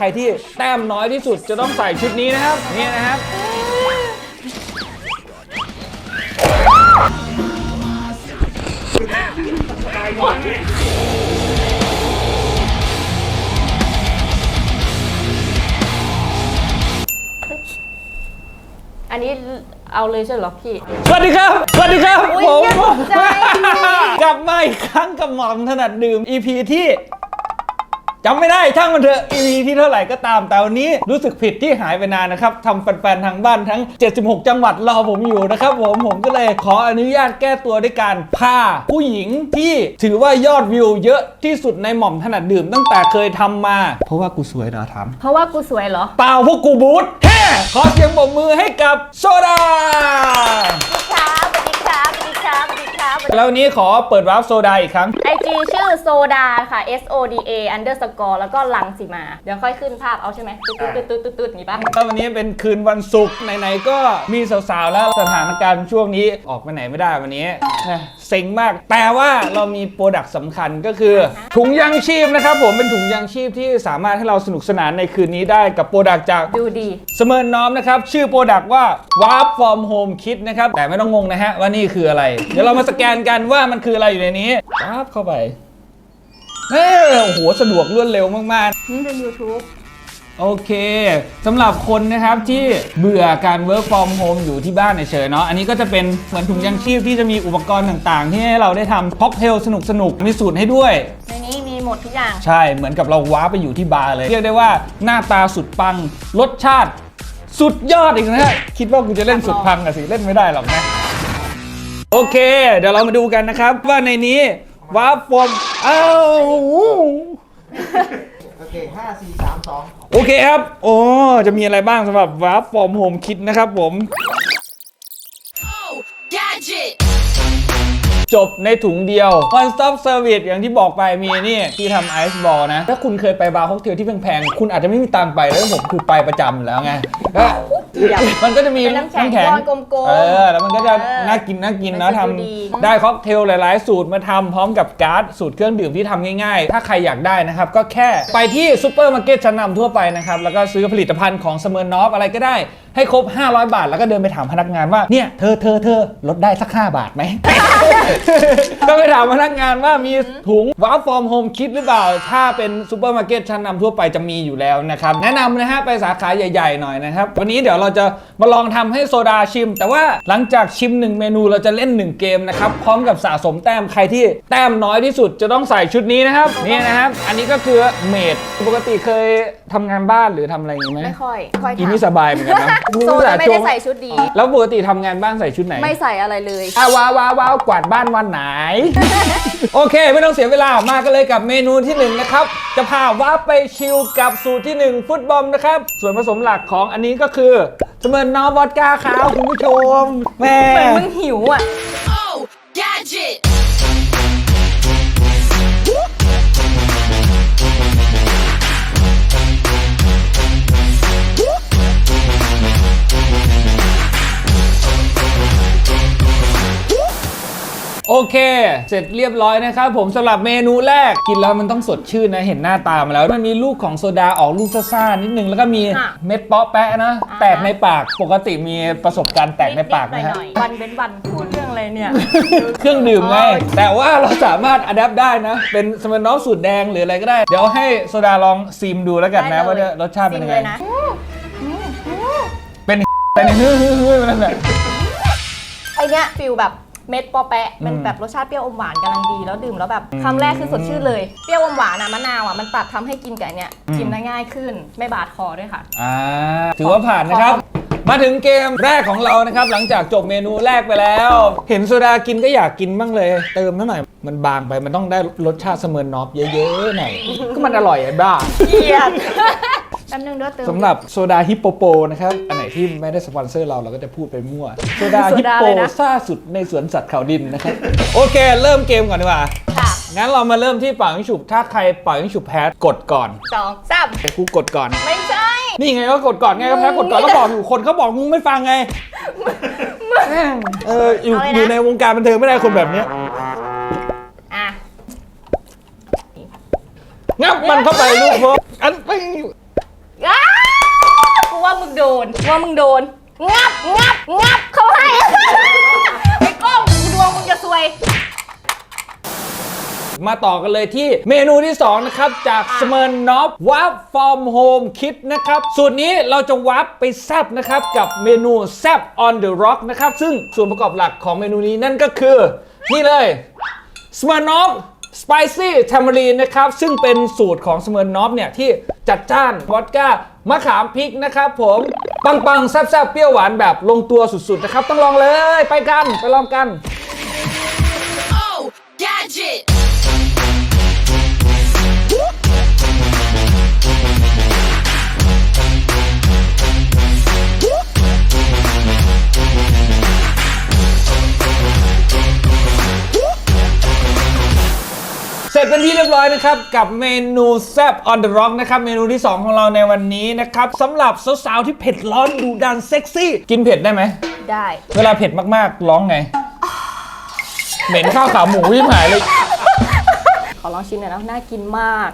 ใครที่แต้มน้อยที่สุดจะต้องใส่ชุดนี้นะครับ นี่นะครับ อันนี้เอาเลยใช่เหรอพี่ สวัสดีครับ สวัสดีครับอุ๊ยผมอย่าตกใจ กลับมาอีกครั้งกับหม่อมถนัดดื่ม EP ที่ จำไม่ได้ช่างมันเถอะ EP ที่เท่าไหร่ก็ตามแต่วันนี้รู้สึกผิดที่หายไปนานนะครับทำแฟนๆทางบ้านทั้ง 76 จังหวัดรอผมอยู่นะครับผมผมก็เลยขออนุญาตแก้ตัวด้วยการพาผู้หญิงที่ถือว่ายอดวิวเยอะที่สุดในหม่อมถนัดดื่มตั้งแต่เคยทำมา เพราะว่ากูสวยเหรอทำเพราะว่ากูสวยเหรอ เปล่าพวกกูบูทแฮ่ขอเสียงปรบมือให้กับโซดาครั แล้ววันนี้ขอเปิดวาร์ปโซดาอีกครั้งไอจีชื่อโซดาค่ะ S O D A underscore แล้วก็ลังสีมา เดี๋ยวค่อยขึ้นภาพเอาใช่ไหมตุ๊ดตุ๊ดตุ๊ดตุ๊ดตุ๊ดนี่ปะก็วันนี้เป็นคืนวันศุกร์ไหนๆก็มีสาวๆแล้วสถานการณ์ช่วงนี้ออกไปไหนไม่ได้วันนี้เอ้ยเซ็งมาก แต่ว่าเรามีโปรดักต์สำคัญก็คือ ถุงยางชีพนะครับผมเป็นถุงยางชีพที่สามารถให้เราสนุกสนานในคืนนี้ได้กับโปรดักต์จาก ดูดี เสมิร์นน้อมนะครับ ชื่อโปรดักต์ว่า Warp from Home Kit นะครับ แต่ไม่ต้องงงนะฮะว่านี่คืออะไร เดี๋ยวเรามาสแกนกันว่ามันคืออะไรอยู่ในนี้ปั๊บเข้าไปเฮ้ยโอ้โหสะดวกรวดเร็วมากนี่เป็น YouTube ๆ โอเคสำหรับคนนะครับที่เบื่อการ work from home อยู่ที่บ้านเฉยๆเนาะอันนี้ก็จะเป็นเหมือนถุงยางชีพที่จะมีอุปกรณ์ต่างๆ ที่ให้เราได้ทำพ็อกเทลสนุกๆมีสูตรให้ด้วย ในนี้มีหมดทุกอย่าง ใช่ เหมือนกับเราว้าไปอยู่ที่บาร์เลย เรียกได้ว่าหน้าตาสุดปัง รสชาติ สุดยอดอีกนะฮะ คิดว่ากูจะเล่นสุดพังอะสิ เล่นไม่ได้หรอกนะ โอเค เดี๋ยวเรามาดูกันนะครับ ว่าในนี้วาฟอร์มอ้าโอเคห้าสี่สามสองโอเคครับ โอ้จะมีอะไรบ้างสำหรับว้าฟอร์มโฮมคิดนะครับผม จบในถุงเดียว One Stop Service อย่างที่บอกไปมีนี่ที่ทำไอซ์บอลนะ ถ้าคุณเคยไปบาร์ค็อกเทลที่แพงๆ คุณอาจจะไม่มีตังค์ไปแล้วผมคือไปประจำอยู่แล้วไง แล้วมันก็จะมีเป็นน้ำแข็งก้อนกลมๆเออ แล้วมันก็จะเออน่ากินน่ากินมันนะจะทดูดีำได้ค็อกเทลหลาย ๆ สูตรมาทำพร้อมกับการ์ดสูตรเครื่องดื่มที่ทำง่าย ๆ ถ้าใครอยากได้นะครับ ก็แค่ไปที่ซูเปอร์มาร์เก็ตชั้นนำทั่วไปนะครับ แล้วก็ซื้อผลิตภัณฑ์ของเสมอ n นอฟอะไรก็ได้ ให้ครบ 500 บาท แล้วก็เดินไปถามพนักงานว่า เนี่ยเธอเธอเธอลดได้สัก 5 บาทไหม ก็ไปถามพนักงานว่ามีถุงว a ร์ f ฟอร์มโฮมคิดหรือเปล่า ถ้าเป็นซูเปอร์มาร์เก็ตชั้นนำทั่วไปจะมีอยู่แล้วนะครับ แนะนำนะฮะไปสาขาใหญ่ ๆ หน่อยนะครับ วันนี้เดี๋ยวเราจะมาลองทำให้โซดาชิม แต่ว่าหลังจากชิม 1 เมนูเราจะเล่น 1 เกมนะครับ พร้อมกับสะสมแต้มใครที่แต้มน้อยที่สุดจะต้องใส่ชุดนี้นะครับนี่นะครับ อันนี้ก็คือเมดปกติเคยทำงานบ้านหรือทำอะไรอย่างนี้ไหมไม่ค่อยค่อยกินทำนี่สบายเหมือนกันนะโซจะไม่ได้ใส่ชุดดีแล้วปกติทำงานบ้านใส่ชุดไหน ไม่ใส่อะไรเลยอะว้าวว้าวว้าวกวาดบ้านวันไหน โอเค ไม่ต้องเสียเวลามากันเลยกับเมนูที่1นะครับจะพาว้าไปชิลกับสูตรที่ 1 ฟุตบอลนะครับ ส่วนผสมหลักของอันนี้ก็คือเสมือนนอวอดกาขาวคุณผู้ชมแม่ เหมือนมึงหิวอะ โอเค เสร็จเรียบร้อยนะครับผมสำหรับเมนูแรกกินแล้วมันต้องสดชื่นนะเห็นหน้าตามาแล้ว มันมีลูกของโซดาออกลูกซ่าๆนิดนึงแล้วก็มีค่ะ เม็ดเปาะแปะนะ แตกในปากปกติมีประสบการณ์แตกในปากไหมฮะหน่อยๆวันเว้นวันพูดเรื่องอะไรเนี่ย เครื่องดื่มไงแต่ว่าเราสามารถอัดแอปได้นะ เป็นสมนอฟสูตรแดงหรืออะไรก็ได้ เดี๋ยวให้โซดาลองซีมดูแล้วกันนะได้เลยว่าจะรสชาติเป็นยังไงซิมลนะเป็น แต่ในฮือฮือฮือนั่นแหละไอเนี้ยฟิลแบบ เม็ดปอแปะมันอืมแบบรสชาติเปรี้ยวอมหวานกำลังดี แล้วดื่มแล้วแบบคำแรกคือสดชื่นเลย เปรี้ยวอมหวานอะมะนาวอะมันตัดทำให้กินกับอันเนี้ยกินได้ง่ายขึ้นไม่บาดคอด้วยค่ะ อ่าถือว่าผ่านนะครับ มาถึงเกมแรกของเรานะครับ หลังจากจบเมนูแรกไปแล้ว เห็นโซดากินก็อยากกินบ้างเลย เติมนิดหน่อยมันบางไปมันต้องได้รสชาติเสมือนนอฟเยอะๆหน่อยก็มันอร่อยไอ้บ้า เกลียด แป๊บนึงเด้อเติม สำหรับโซดาฮิปโปโปนะครับ อันไหนที่ไม่ได้สปอนเซอร์เราเราก็จะพูดไปมั่ว โซดาโซฮิปดาโปเลยนะ ซ่าสุดในสวนสัตว์เขาดินนะครับ โอเค เริ่มเกมก่อนดีกว่า ค่ะงั้นเรามาเริ่มที่เป่ายิงฉุบ ถ้าใครเป่ายิงฉุบแพ้กดก่อนสองสามไอ้กูกดก่อน ไม่ใช่ นี่ไงก็กดก่อนไงก็แพ้กดก่อนก็บอกอยู่คนเขาบอกมึงไม่ฟังไงเอออยู่เอาเลยนะ อยู่ในวงการบันเทิงไม่ได้คนแบบเนี้ยอะงับมันเข้าไปลูกเพราะอันไป อ้ากูว่ามึงโดนกูว่ามึงโดน งับ งับ งับ เขาให้ ไอ้กล้องดวงมึงจะซวย มาต่อกันเลยที่เมนูที่ 2 นะครับ จาก s m i r n o f w a r p from Home Kit นะครับ สูตรนี้เราจะวาร์ปไปแซบนะครับ กับเมนูแซบ on the rock นะครับ ซึ่งส่วนประกอบหลักของเมนูนี้นั่นก็คือ นี่เลยสมิร์นอฟ s m i r n o f Spicy Tamarind นะครับ ซึ่งเป็นสูตรของสเมิร์นอฟเนี่ย ที่จัดจ้านวอดก้ามะขามพริกนะครับผม ปังๆแซ่บๆ เปรี้ยวหวานแบบลงตัวสุดๆ นะครับ ต้องลองเลยไปกัน ไปลองกัน Oh, gadget. รียบร้อยนะครับ กับเมนูแซบ on the rock นะครับ เมนูที่ 2 ของเราในวันนี้นะครับสำหรับสาวๆที่เผ็ดร้อนดูดันเซ็กซี่ กินเผ็ดได้ไหม ได้ เวลาเผ็ดมากๆร้องไง เหม็นข้าวขาหมูยิ่งหายเลย ขอลองชิมหน่อยนะน่ากินมาก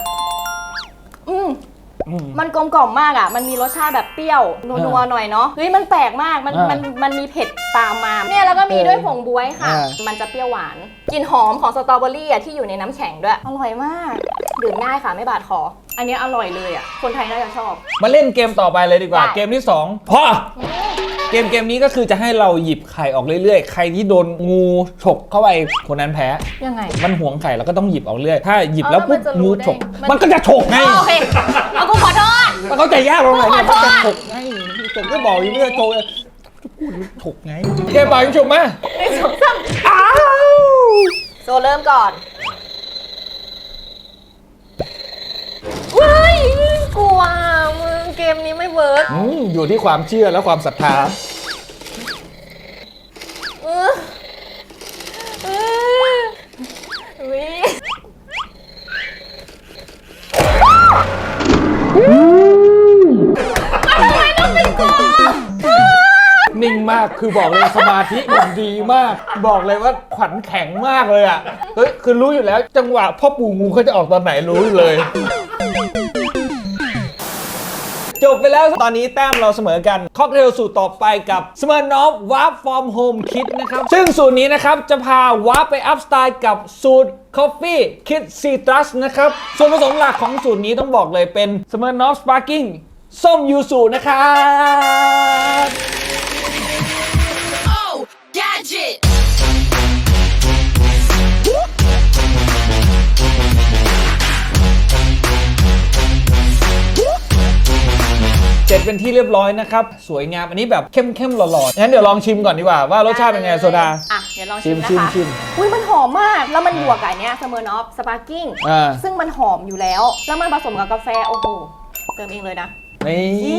อืม มันกลมกล่อมมากอะ มันมีรสชาติแบบเปรี้ยวนัวๆหน่อยเนาะ เฮ้ย มันแปลกมาก มันอ่ามัมัน มันมีเผ็ดตามมา เนี่ยแล้วก็มีเออด้วยผงบวยค่ะอ่ามันจะเปรี้ยวหวาน กลิ่นหอมของสตรอเบอรี่อะที่อยู่ในน้ำแข็งด้วย อร่อยมาก ดื่มง่ายค่ะไม่บาดคอ อันนี้อร่อยเลยอะ คนไทยน่าจะชอบ มาเล่นเกมต่อไปเลยดีกว่าได้เกมที่2พอ เกมเกมนี้ก็คือจะให้เราหยิบไข่ออกเรื่อยๆ ใครที่โดนงูฉกเข้าไปคนนั้นแพ้ ยังไง มันหวงไข่แล้วก็ต้องหยิบออกเรื่อย ถ้าหยิบแล้วเอาแล้วปุ๊บมันจะรู้งูได้ฉกมันมันก็จะฉกไงอ๋อโอเคเอากูขอโทษ มันเข้าใจยากตรงไหนเนี่ยขมัอนโทษ จะฉกไงฉกก็บอกอยู่ไม่ได้ฉกเลยพูดฉกไงเกมบ่ายฉกมาหนึ่งสองสามอ้าวโซเริ่มก่อนว้ายกลัวมึง เกมนี้ไม่เวิร์กอืมอยู่ที่ความเชื่อและความศรัทธา เออเออวินิ่งมากคือบอกเลยสมาธิมันดีมาก บอกเลยว่าขวัญแข็งมากเลยอะเฮ้ยคือรู้อยู่แล้ว จังหวะพ่อปู่งูเขาจะออกตอนไหนรู้เลย จบไปแล้วตอนนี้แต้มเราเสมอกัน ค็อกเทลสูตรต่อไปกับ s m i r n o f Warp from Home Kit นะครับ ซึ่งสูตรนี้นะครับ จะพาวาร์ไปอัพสไตล์กับสูตรคอฟฟี่คิดซีตรัสนะครับ ส่วนผสมหลักของสูตรนี้ต้องบอกเลยเป็น s m i r n o f Sparking ส้มยูสุนะครับ เสร็จเป็นที่เรียบร้อยนะครับ สวยงามอันนี้แบบเข้มเข้มๆหล่อๆงั้นเดี๋ยวลองชิมก่อนดีกว่าว่ารสชาติเป็นไงโซดา อะ เดี๋ยวลองชิชิมมนะชิมคะชิมอุ้ยมันหอมมาก แล้วมันบวกกับอันเนี้ยเสมอนอฟสปาร์กิ้ง อ่า ซึ่งมันหอมอยู่แล้ว แล้วมันผสมกับกาแฟ โอ้โห เติมเองเลยนะ นี่อี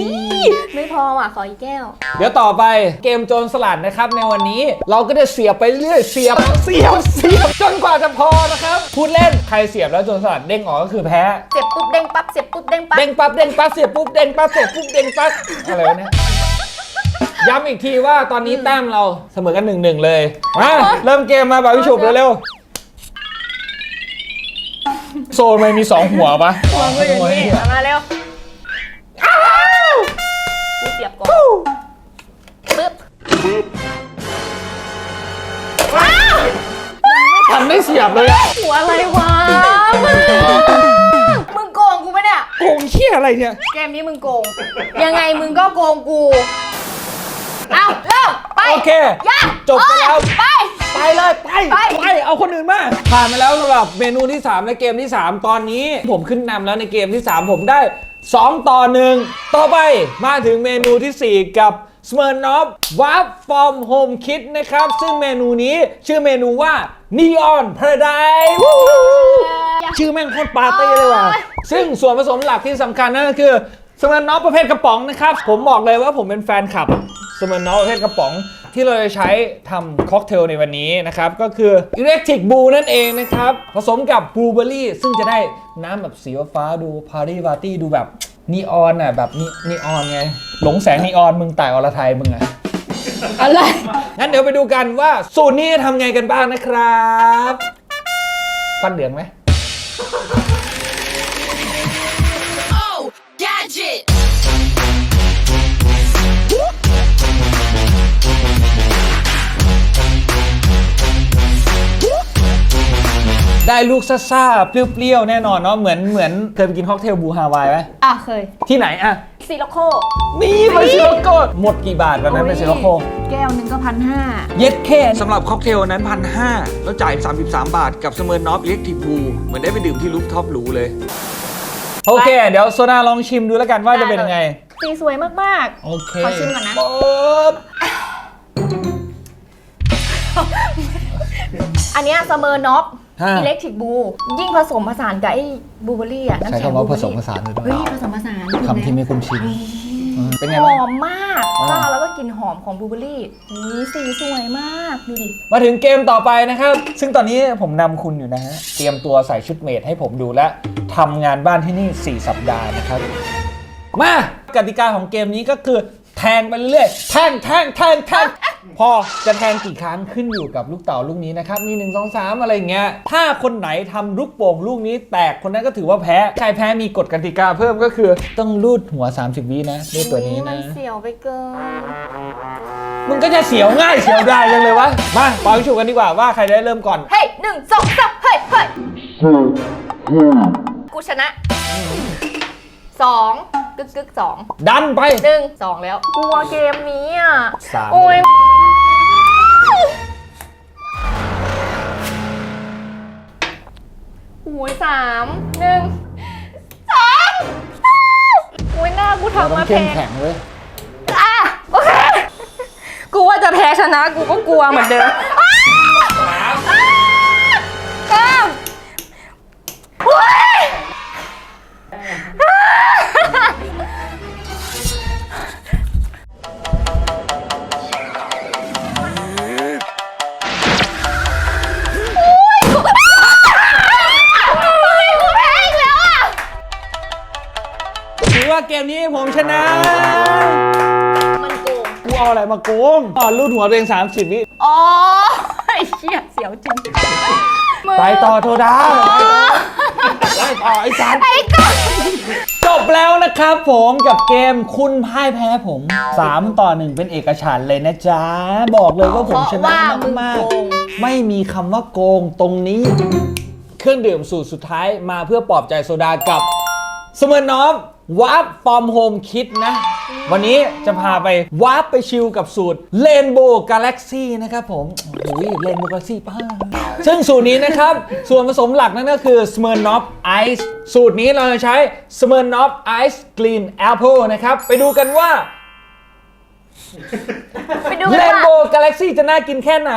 ไม่พออะขออีกแก้ว เดี๋ยวต่อไปเกมโจรสลัดนะครับ ในวันนี้เราก็จะเสียบไปเรื่อยเสียบเสียบเสียบจนกว่าจะพอนะครับพูดเล่นใครเสียบแล้วโจรสลัดเด้งออกก็คือแพ้เสียบปุ๊บเด้งปั๊บเสียบปุ๊บเด้งปั๊บเด้งปั๊บเด้งปั๊บเสียบปุ๊บเด้งปั๊บเสียบปุ๊บเด้งปั๊บอะไรวะเนี่ยย้ำอีกทีว่าตอนนี้แต้มเราเสมอกันหนึ่งหนึ่งเลยมาเริ่มเกมมาแบบวิชุบเร็วๆโซนมันมีสองหัวปะวางไว้อย่างนี้เอามาเร็ว นได้เสียบเลยอะหัวอะไรวะมึงมึงโกงกูปะเนี่ย โกงเชี่ยอะไรเนี่ย เกมนี้มึงโกง ยังไงมึงก็โกงกู เอาเริ่มไปโอเคย่าจบไปแล้ว ไป ไปเลยไปไป ไปเอาคนอื่นมาผ่านมาแล้วสำหรับเมนูที่3ในเกมที่ 3 ตอนนี้ ผมขึ้นนำแล้วในเกมที่ 3 ผมได้ 2 ต่อ 1 ต่อไปมาถึงเมนูทีสี่4 กับ Smirnoff Warp from Home Kit นะครับ ซึ่งเมนูนี้ชื่อเมนูว่า Neon Paradise วู้ฮู้ชื่อแม่งโคตรปาร์ตี้เลยว่ะ ซึ่งส่วนผสมหลักที่สำคัญนั่นก็คือสม i น o f ประเภทกระป๋องนะครับ ผมบอกเลยว่าผมเป็นแฟนคลับสม i น o f ประเภทกระป๋องที่เราจะใช้ทำค็อกเทลในวันนี้นะครับ ก็คือ Electric Blue นั่นเองนะครับ ผสมกับบลูเบอรี่ซึ่งจะได้น้ำแบบสีฟ้าๆดูพารีปาร์ตี้ดูแบบนีออนอะแบบนีนีออนไง หลงแสงนีออนมึงต่ายอรไทยมึงอะ อะไร งั้นเดี๋ยวไปดูกันว่าสูตรนี้ทำไงกันบ้างนะครับ ฟันเหลืองไหม ได้ลูกซ่าๆเปรี้ยวๆ แน่นอนเนาะเหมือนเหมือนเคยไปกินค็อกเทลบูฮาวายไหมอะเคยที่ไหนอะซีโลโคนี่มาซิโลโกหมดกี่บาทวันนั้นเป็นซิโลโกแก้วหนึ่งก็พันห้าเย็ดแค่สำหรับค็อกเทลนั้นพันห้าแล้วจ่าย 33 บาทกับเสมอร์นอฟอิเล็กทริกบูเหมือนได้ไปดื่มที่รูฟท็อปหรูเลย โอเค เดี๋ยวโซดาลองชิมดูแล้วกันว่าจะเป็นยังไงสีสวยมากโอเคขอชิมก่อนนะปึ๊บๆอันเนี้ยเสมอน็อก ฮะอิเล็กทริกบู ยิ่งผสมผสานกับไอ้บลูเบอรี่อะน้ำใช้แข็งคำว่าบลูผเบอรี่สมผสานเลยด้วยเฮ้ยผสมผสานคำที่ไม่คุ้นชินอืมเป็นไงหบ้าง อมมากอ่า ซ่าแล้วก็กลิ่นหอมของบลูเบอรี่นี่สีสวยมาก ดูดิ มาถึงเกมต่อไปนะครับ ซึ่งตอนนี้ผมนำคุณอยู่นะฮะ เตรียมตัวใส่ชุดเมดให้ผมดูและทำงานบ้านที่นี่ 4 สัปดาห์นะครับ มากติกาของเกมนี้ก็คือแทงไปเรื่อยๆแทงแทงแทงแทง พอจะแทงกี่ครั้งขึ้นอยู่กับลูกเต่าลูกนี้นะครับมี1 2 3 อะไรอย่างเงี้ยถ้าคนไหนทำลูกโป่งลูกนี้ แตกคนนั้นก็ถือว่าแพ้ใครแพ้มีกฎกติกาเพิ่มก็คือต้องลูดหัว 30 วินะด้วยตัวนี้มันะ นเสียวไปเกิน มึงก็จะเสียวง่ายเสียวได้จังเลยวะ มาปล่อยฉุกกันดีกว่าว่าใครได้เริ่มก่อน เฮ้ยหนึ่งสองสามเฮ้ยเฮ้ยกูชนะสองกึกกึกสองดันไป หนึ่งสองแล้ว กลัวเกมนี้อะ สาม โอ้ย โอ้ยสามหนึ่งสองโอ้ยหน้ากูเราทำต้องมาเข้แพ้มแข็งเว้ยอะโอเค กูว่าจะแพ้ชนะกูก็กลัวเหมือนเดิม มนี้ผมชนะ มันโกงกูเอาอะไรมาโกงอ๋อรูดหัวตัวเอง30 วิอ๋อไอ้เหี้ยเสียวจริงไปต่อโทดาไปต่อไอ้สันไอ้ก้อนจบแล้วนะครับผมกับเกมคุณพ่ายแพ้ผม 3 ต่อ 1 เป็นเอกฉันท์เลยนะจ๊ะ บอกเลยว่าผมชนะมากๆไม่มีคำว่าโกงตรงนี้ เครื่องดื่มสูตรสุดท้ายมาเพื่อปลอบใจโซดากับ สม r นอฟ วาร์ปฟอร์มโฮมคิดนะ วันนี้จะพาไปวาร์ปไปชิลกับสูตร Rainbow Galaxy นะครับผมโอ้ย Rainbow Galaxy ป้าซึ่งสูตรนี้นะครับ ส่วนผสมหลักนั่นก็คือ Smirnoff Ice สูตรนี้เราจะใช้ Smirnoff Ice Green Apple นะครับ ไปดูกันว่าไปดูกันว่า Rainbow Galaxy จะน่ากินแค่ไหน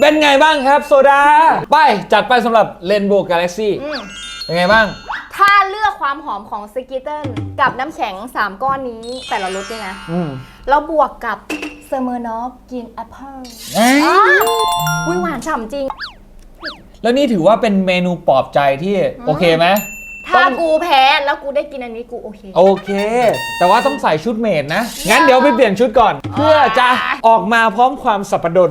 เป็นไงบ้างครับโซดา ไป จัดไปสำหรับ Rainbow Galaxy อืมเป็นไงบ้าง ถ้าเลือกความหอมของสกิตเติลกับน้ำแข็ง 3 ก้อนนี้แต่ละรสด้วยนะ อืมแล้วบวกกับเซอร์เมอร์นอฟกินแอปเปิลเอ้ยอุ้ยหวานฉ่ำจริง แล้วนี่ถือว่าเป็นเมนูปลอบใจที่โอเคไหม ถ้าต้องกูแพ้แล้วกูได้กินอันนี้กูโอเค โอเค แต่ว่าต้องใส่ชุดเมดนะ งั้นเดี๋ยวไปเปลี่ยนชุดก่อน เพื่อจะออกมาพร้อมความสับปะดน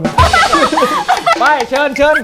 ไปเชิญเชิญ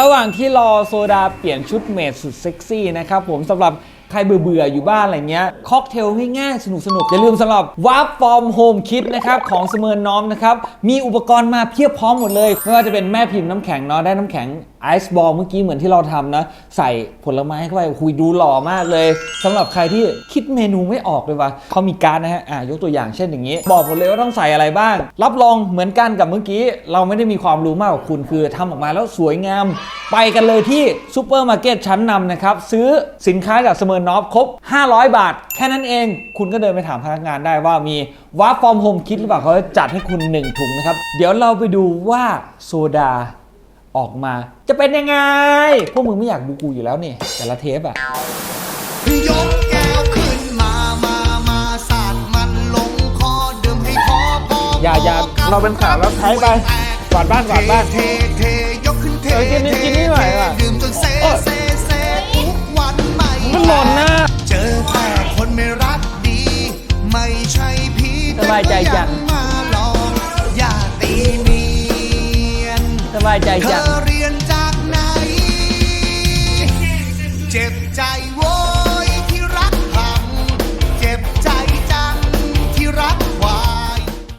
ระหว่างที่รอโซดาเปลี่ยนชุดเมดสุดเซ็กซี่นะครับผมสำหรับใครเบื่อๆ อยู่บ้านอะไรเงี้ยค็อกเทลง่ายๆ สนุกๆ อย่าลืมสำหรับ Warp Form Home Kit นะครับ ของเสมอน้อมนะครับ มีอุปกรณ์มาเพียบพร้อมหมดเลย ไม่ว่าจะเป็นแม่พิมพ์น้ำแข็งเนาะได้น้ำแข็ง ไอซ์บอลเมื่อกี้เหมือนที่เราทำนะ ใส่ผลไม้เข้าไปคุยดูหล่อมากเลยสำหรับใครที่คิดเมนูไม่ออกเลยว่าเขามีการนะฮะอะยกตัวอย่างเช่นอย่างนี้ บอกหมดเลยว่าต้องใส่อะไรบ้าง รับรองเหมือนกันกับเมื่อกี้ เราไม่ได้มีความรู้มากกว่าคุณคือทำออกมาแล้วสวยงาม ไปกันเลยที่ซูเปอร์มาร์เก็ตชั้นนำนะครับ ซื้อสินค้าจากเสมอนอฟครบ 500 บาท แค่นั้นเอง คุณก็เดินไปถามพนักงานได้ว่ามีวาร์ฟอร์มโฮมคิดหรือเปล่าเขาจะจัดให้คุณ 1 ถุงนะครับเดี๋ยวเราไปดูว่าโซดา ออกมา จะเป็นยังไง พวกมึงไม่อยากดูกูอยู่แล้วนี่ แต่ละเทปอะยกแก้วขึ้นมา มามาสาดมันลงคอดื่มให้พอพออย่าอย่าเราเป็นข่าวแล้วใช้ไปกวาดบ้านกวาดบ้านเทเทยกขึ้นเทเออกินนิดกินนิดหน่อยว่ะดื่มจนเซโอ้ยเซเซทุกวันไม่มันหล่นนะเจอแต่คนไม่รักดี ไม่ใช่พี่อะไรายใจจัง นส